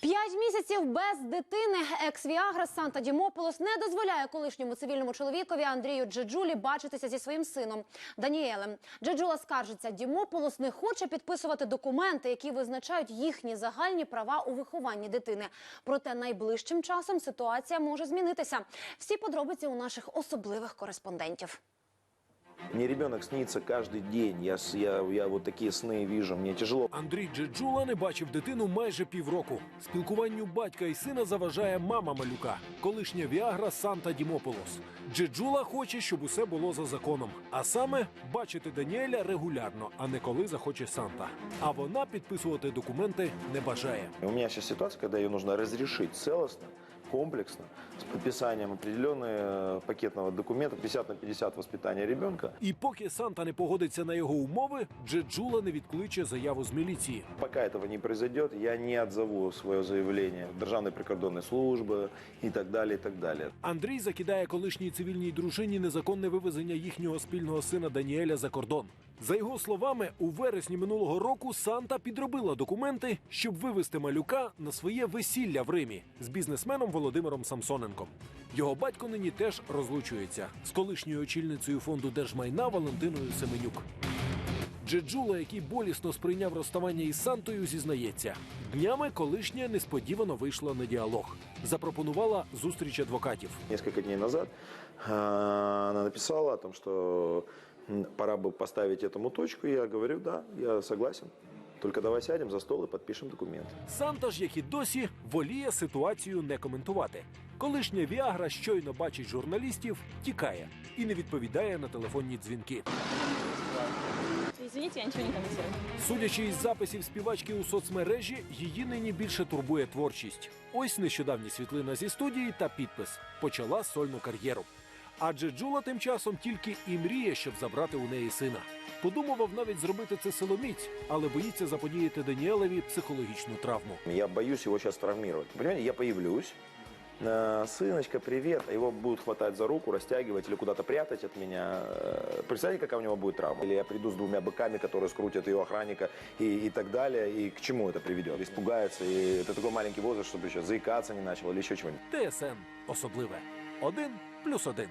П'ять місяців без дитини екс-віагра Санта Дімополос не дозволяє колишньому цивільному чоловікові Андрію Джеджулі бачитися зі своїм сином Даніелем. Джеджула скаржиться, Дімополос не хоче підписувати документи, які визначають їхні загальні права у вихованні дитини. Проте найближчим часом ситуація може змінитися. Всі подробиці у наших особливих кореспондентів. Мне ребенок снится каждый день. Я, я, я вот такие сны вижу. Мне тяжело. Андрій Джеджула не бачив дитину майже півроку. Спілкуванню батька і сина заважає мама малюка, колишня віагра Санта Дімополос. Джеджула хоче, щоб усе було за законом, а саме бачити Даніеля регулярно, а не коли захоче Санта. А вона підписувати документи не бажає. У меня сейчас ситуация, когда ее нужно разрешить целостно, комплексно, с подписанием определенного э, пакетного документа 50 на 50 воспитания ребенка. І поки Санта не погодиться на його умови, Джеджула не відкличе заяву з міліції. Пока этого не произойдет, я не отзову свое заявление в Державной прикордонной службы и так далее, и так далее. Андрій закидає колишній цивільній дружині незаконне вивезення їхнього спільного сина Даніеля за кордон. За його словами, у вересні минулого року Санта підробила документи, щоб вивезти малюка на своє весілля в Римі з бізнесменом Володимиром Самсоненком. Його батько нині теж розлучується з колишньою очільницею фонду держмайна Валентиною Семенюк. Джеджула, який болісно сприйняв розставання із Сантою, зізнається. Днями колишня несподівано вийшла на діалог. Запропонувала зустріч адвокатів. Несколько дней назад э, она написала о том, что м, пора бы поставить этому точку. И я говорю, да, я согласен. Только давай сядем за стол и подпишем документы. Санта ж, як і досі, воліє ситуацію не коментувати. Колишня Віагра щойно бачить журналістів, тікає і не відповідає на телефонні дзвінки. Извините, я ничего не комментирую. Судячи із записів співачки у соцмережі, її нині більше турбує творчість. Ось нещодавні світлина зі студії та підпис: почала сольну кар'єру. Адже Джула тим часом тільки і мріє, щоб забрати у неї сина. Подумував навіть зробити це силоміць, але боїться заподіяти Даніелеві психологічну травму. Я боюсь его сейчас травмировать. Понимаете, я появлюсь, сыночка, привет, а его будут хватать за руку, растягивать или куда-то прятать от меня. Э, Представляете, какая у него будет травма? Или я приду с двумя быками, которые скрутят ее охранника и, и так далее. И к чему это приведет? Испугается, и это такой маленький возраст, чтобы еще заикаться не начал или еще чего-нибудь. ТСН особливе. Один плюс один.